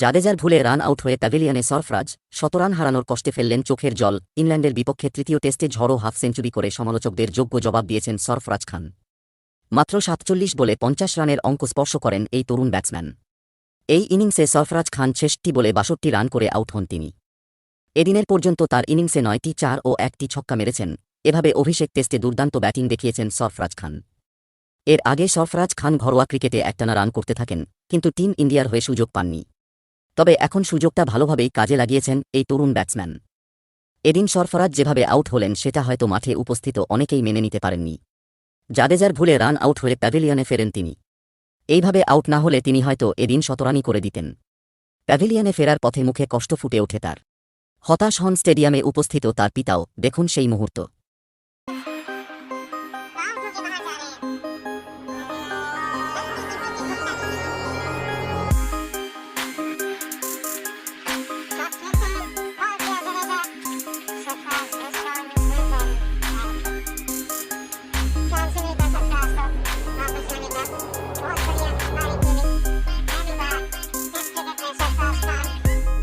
জাদেজার ভুলে run out হয়ে প্যাভিলিয়নে সরফরাজ শতরান হারানোর কষ্টে ফেললেন চোখের জল। ইংল্যান্ডের বিপক্ষে তৃতীয় টেস্টে ঝড়ো হাফ সেঞ্চুরি করে সমালোচকদের যোগ্য জবাব দিয়েছেন সরফরাজ খান। মাত্র সাতচল্লিশ বলে পঞ্চাশ রানের অঙ্ক স্পর্শ করেন এই তরুণ ব্যাটসম্যান। এই ইনিংসে সরফরাজ খান ছেষট্টি বলে বাষট্টি রান করে আউট হন তিনি। এদিনের পর্যন্ত তার ইনিংসে নয়টি চার ও একটি ছক্কা মেরেছেন। এভাবে অভিষেক টেস্টে দুর্দান্ত ব্যাটিং দেখিয়েছেন সরফরাজ খান। এর আগে সরফরাজ খান ঘরোয়া ক্রিকেটে একটানা রান করতে থাকেন, কিন্তু টিম ইন্ডিয়ার হয়ে সুযোগ পাননি। তবে এখন সুযোগটা ভালোভাবেই কাজে লাগিয়েছেন এই তরুণ ব্যাটসম্যান। এদিন সরফরাজ যেভাবে আউট হলেন, সেটা হয়তো মাঠে উপস্থিত অনেকেই মেনে নিতে পারেননি। জাদেজার ভুলে রান আউট হয়ে প্যাভিলিয়নে ফেরেন তিনি। এইভাবে আউট না হলে তিনি হয়তো এদিন শতরানি করে দিতেন। প্যাভিলিয়নে ফেরার পথে মুখে কষ্ট ফুটে ওঠে তার। হতাশ হন স্টেডিয়ামে উপস্থিত তার পিতাও, দেখুন সেই মুহূর্ত। This time